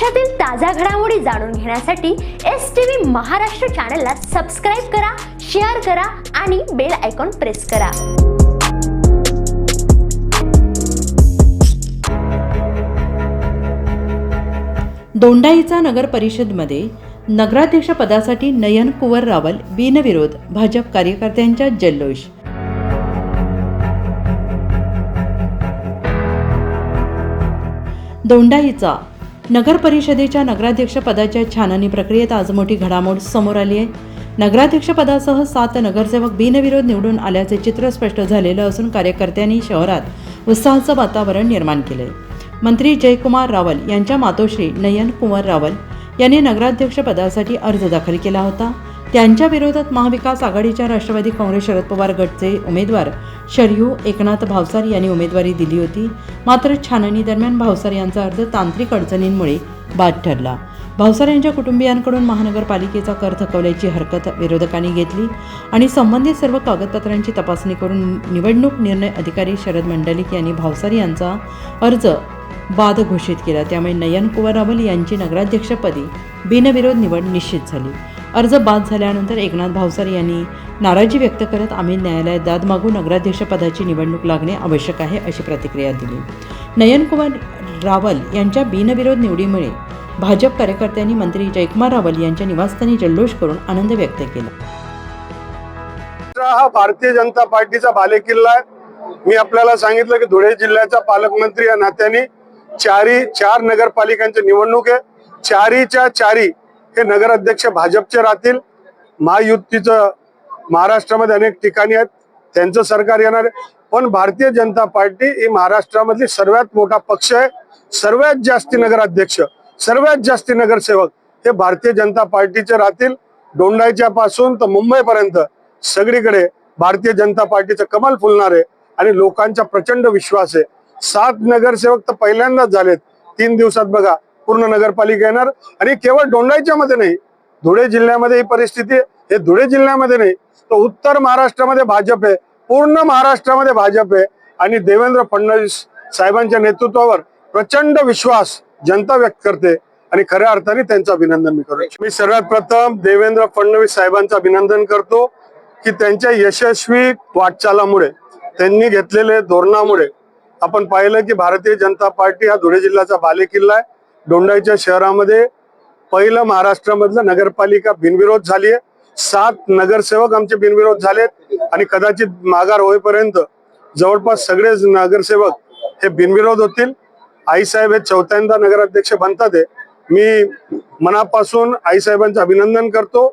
महाराष्ट्रातील ताज्या घडामोडी जाणून घेण्यासाठी एस टी व्ही महाराष्ट्र चॅनलला सबस्क्राईब करा शेअर करा आणि बेल आयकॉन प्रेस करा. दोंडाईचा नगर परिषदमध्ये नगराध्यक्ष पदासाठी नयन कुवर रावल बिनविरोध भाजप कार्यकर्त्यांच्या जल्लोष. दोंडाईचा नगर परिषदेच्या नगराध्यक्षपदाच्या छाननी प्रक्रियेत आज मोठी घडामोड समोर आली आहे. नगराध्यक्षपदासह सात नगरसेवक बिनविरोध निवडून आल्याचे चित्र स्पष्ट झालेलं असून कार्यकर्त्यांनी शहरात उत्साहाचं वातावरण निर्माण केले मंत्री जयकुमार रावल यांच्या मातोश्री नयन कुमार रावल यांनी नगराध्यक्षपदासाठी अर्ज दाखल केला होता. त्यांच्या विरोधात महाविकास आघाडीच्या राष्ट्रवादी काँग्रेस शरद पवार गटचे उमेदवार शरयू एकनाथ भावसार यांनी उमेदवारी दिली होती. मात्र छाननी दरम्यान भावसार यांचा अर्ज तांत्रिक अडचणींमुळे बाद ठरला. भावसार यांच्या कुटुंबियांकडून महानगरपालिकेचा कर थकवल्याची हरकत विरोधकांनी घेतली आणि संबंधित सर्व कागदपत्रांची तपासणी करून निवडणूक निर्णय अधिकारी शरद मंडलिक यांनी भावसार यांचा अर्ज बाद घोषित केला. त्यामुळे नयन कुवर रावल यांची नगराध्यक्षपदी बिनविरोध निवड निश्चित झाली. अर्ज बाद झाल्यानंतर एकनाथ भावसार यांनी नाराजी व्यक्त करत आम्ही न्यायालयात दाद मागू नगराध्यक्षपदाची निवडणूक लागणे आवश्यक आहे अशी प्रतिक्रिया दिली. नयनकुमार रावल यांच्या बिनविरोध निवडीमुळे भाजप कार्यकर्त्यांनी मंत्री जयकुमार रावल यांच्या निवासस्थानी जल्लोष करून आनंद व्यक्त केला. हा भारतीय जनता पार्टीचा बालेकिल्ला आहे. मी आपल्याला सांगितलं की धुळे जिल्ह्याचा पालकमंत्री या नात्याने चारी चार नगरपालिकांची निवडणूक आहे. चारीच्या चारी हे नगराध्यक्ष भाजपचे राहतील. महायुतीचं महाराष्ट्रामध्ये अनेक ठिकाणी आहेत. त्यांचं सरकार येणार आहे. पण भारतीय जनता पार्टी ही महाराष्ट्रामधली सर्वात मोठा पक्ष आहे. सर्वात जास्ती नगराध्यक्ष सर्वात जास्ती नगरसेवक हे भारतीय जनता पार्टीचे राहतील. दोंडाईच्या पासून तर मुंबईपर्यंत सगळीकडे भारतीय जनता पार्टीचं कमाल फुलणार आहे आणि लोकांचा प्रचंड विश्वास आहे. सात नगरसेवक तर पहिल्यांदाच झालेत. तीन दिवसात बघा पूर्ण नगरपालिका येणार आणि केवळ डोंडाईच्या मध्ये नाही धुळे जिल्ह्यामध्ये ही परिस्थिती आहे. हे धुळे जिल्ह्यामध्ये नाही तर उत्तर महाराष्ट्रामध्ये भाजप आहे. पूर्ण महाराष्ट्रामध्ये भाजप आहे. आणि देवेंद्र फडणवीस साहेबांच्या नेतृत्वावर प्रचंड विश्वास जनता व्यक्त करते. आणि खऱ्या अर्थाने त्यांचं अभिनंदन मी करू मी सर्वात प्रथम देवेंद्र फडणवीस साहेबांचं अभिनंदन करतो की त्यांच्या यशस्वी वाटचालामुळे त्यांनी घेतलेले धोरणामुळे आपण पाहिलं की भारतीय जनता पार्टी हा धुळे जिल्ह्याचा बालेकिल्ला आहे. दोंडाईच्या शहरामध्ये पहिलं महाराष्ट्रामधलं नगरपालिका बिनविरोध झाली आहे. सात नगरसेवक आमचे बिनविरोध झालेत आणि कदाचित माघार होईपर्यंत जवळपास सगळेच नगरसेवक हे बिनविरोध होतील. आईसाहेब हे चौथ्यांदा नगराध्यक्ष बनतात आहे मी मनापासून आईसाहेबांचं अभिनंदन करतो.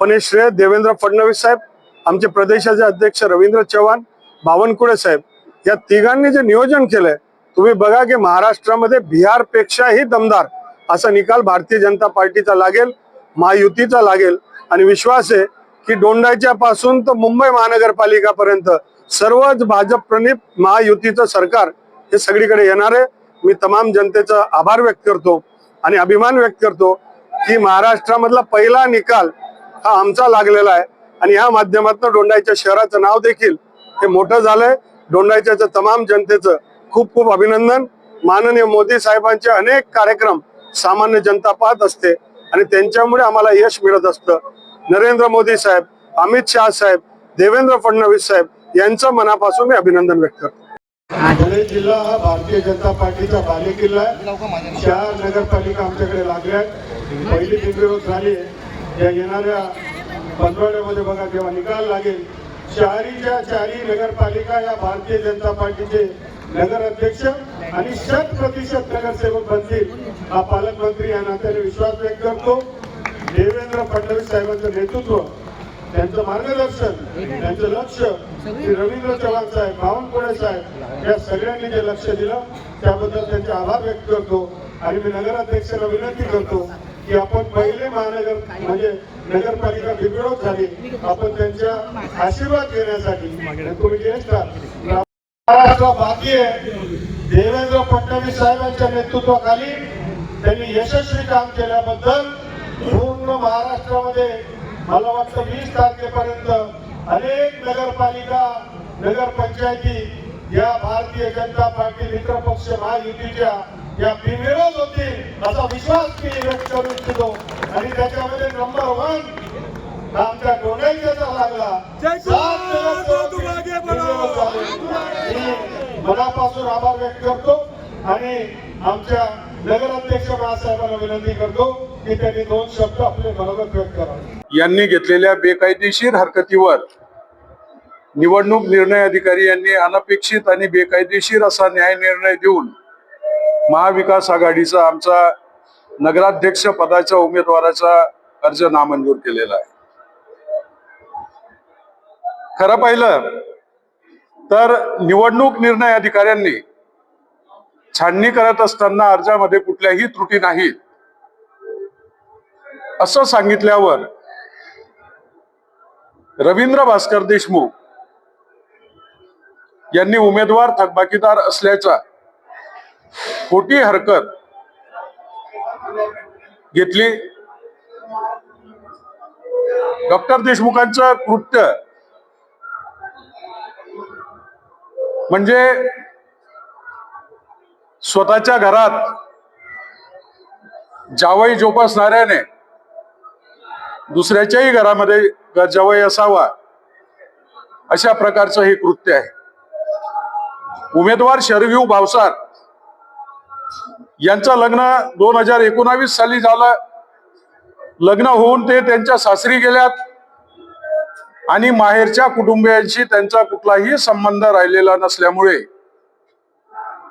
पण हे श्रेय देवेंद्र फडणवीस साहेब आमचे प्रदेशाचे अध्यक्ष रवींद्र चव्हाण बावनकुळे साहेब या तिघांनी जे नियोजन केलंय तुम्ही बघा की महाराष्ट्रामध्ये बिहारपेक्षाही दमदार असा निकाल भारतीय जनता पार्टीचा लागेल महायुतीचा लागेल. आणि विश्वास आहे की दोंडाईच्या पासून तर मुंबई महानगरपालिकापर्यंत सर्वच भाजप प्रणित महायुतीचं सरकार हे सगळीकडे येणार आहे. मी तमाम जनतेचा आभार व्यक्त करतो आणि अभिमान व्यक्त करतो की महाराष्ट्रामधला पहिला निकाल हा आमचा लागलेला आहे. आणि या माध्यमातून डोंडाईच्या शहराचं नाव देखील हे मोठं झालंय. डोंडाईच्या तमाम जनतेचं खूप खूप अभिनंदन. माननीय मोदी साहेबांचे अनेक कार्यक्रम सामान्य जनता पाहत असते आणि त्यांच्यामुळे आम्हाला यश मिळत असतं. नरेंद्र मोदी साहेब अमित शहा साहेब देवेंद्र फडणवीस साहेब यांचं मनापासून मी अभिनंदन व्यक्त करतो. धुळे जिल्हा हा भारतीय जनता पार्टीचा बालेकिल्ला आहे. चार नगरपालिका आमच्याकडे लागल्या पहिली बिनविरोध झाली या येणाऱ्या पंधरवड्यामध्ये बघा जेव्हा निकाल लागेल चारीच्या चारी नगरपालिका या भारतीय जनता पार्टीचे नगर अध्यक्ष आणि शत प्रतिशत नगरसेवक बनतील हा पालकमंत्री या नात्याने विश्वास व्यक्त करतो. देवेंद्र फडणवीस साहेबांचं नेतृत्व त्यांचं मार्गदर्शन त्यांचं लक्ष श्री रवींद्र चव्हाण साहेब बावनकुळे साहेब या सगळ्यांनी जे लक्ष दिलं त्याबद्दल त्यांचे आभार व्यक्त करतो. आणि मी नगराध्यक्षाला विनंती करतो की आपण पहिले महानगर म्हणजे नगरपालिका बिघडवत झाली आपण त्यांच्या आशीर्वाद घेण्यासाठी तुम्ही ज्येष्ठ महाराष्ट्र बाकी आहे देवेंद्र फडणवीस साहेबांच्या नेतृत्वाखाली त्यांनी यशस्वी काम केल्याबद्दल पूर्ण महाराष्ट्रामध्ये मला वाटतं वीस तारखेपर्यंत अनेक नगरपालिका नगरपंचायती या भारतीय जनता पार्टी मित्रपक्ष महायुतीच्या या बिनविरोध होतील असा विश्वास मी व्यक्त करू इच्छितो. आणि त्याच्यामध्ये नंबर वन आमच्या लागला मनापासून आभार व्यक्त करतो आणि आमच्या नगराध्यक्ष बाळासाहेबांना विनंती करतो की त्यांनी दोन शब्द आपले मनोगत व्यक्त करावे. यांनी घेतलेल्या बेकायदेशीर हरकतीवर निवडणूक निर्णय अधिकारी यांनी अनपेक्षित आणि बेकायदेशीर असा न्याय निर्णय देऊन महाविकास आघाडीचा आमचा नगराध्यक्ष पदाच्या उमेदवाराचा अर्ज नामंजूर केलेला आहे. खरं पाहिलं तर निवडणूक निर्णय अधिकाऱ्यांनी छाननी करत असताना अर्जामध्ये कुठल्याही त्रुटी नाहीत. असं सांगितल्यावर रवींद्र भास्कर देशमुख यांनी उमेदवार थकबाकीदार असल्याचा खोटी हरकत घेतली. डॉक्टर देशमुखांचं कृत्य म्हणजे स्वतःच्या घरात जावई जोपासणाऱ्याने दुसऱ्याच्याही घरामध्ये जावई असावा अशा प्रकारचं हे कृत्य आहे. उमेदवार शरव्यू भावसार यांचं लग्न दोन हजार एकोणावीस साली झालं. लग्न होऊन ते त्यांच्या सासरी गेल्यात. आणि माहेरच्या कुटुंबियांशी त्यांचा कुठलाही संबंध राहिलेला नसल्यामुळे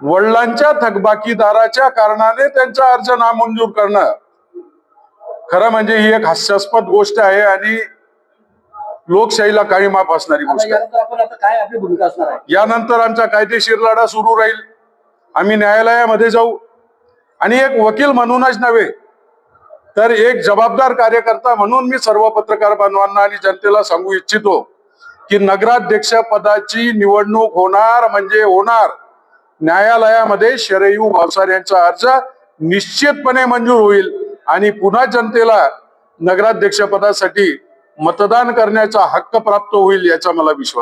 वडिलांच्या थकबाकीदाराच्या कारणाने त्यांचा अर्ज नामंजूर करणं खरं म्हणजे ही एक हास्यास्पद गोष्ट आहे आणि लोकशाहीला काही माफ असणारी गोष्ट आहे? यानंतर आमचा कायदेशीर लढा सुरू राहील. आम्ही न्यायालयामध्ये जाऊ. आणि एक वकील म्हणूनच नव्हे तर एक जबाबदार कार्यकर्ता म्हणून मी सर्व पत्रकार बांधवांना आणि जनतेला सांगू इच्छितो की नगराध्यक्ष पदाची निवडणूक होणार म्हणजे होणार. न्यायालयामध्ये शरयू भावसार यांचा अर्ज निश्चितपणे मंजूर होईल आणि पुन्हा जनतेला नगराध्यक्ष पदासाठी मतदान करण्याचा हक्क प्राप्त होईल याचा मला विश्वास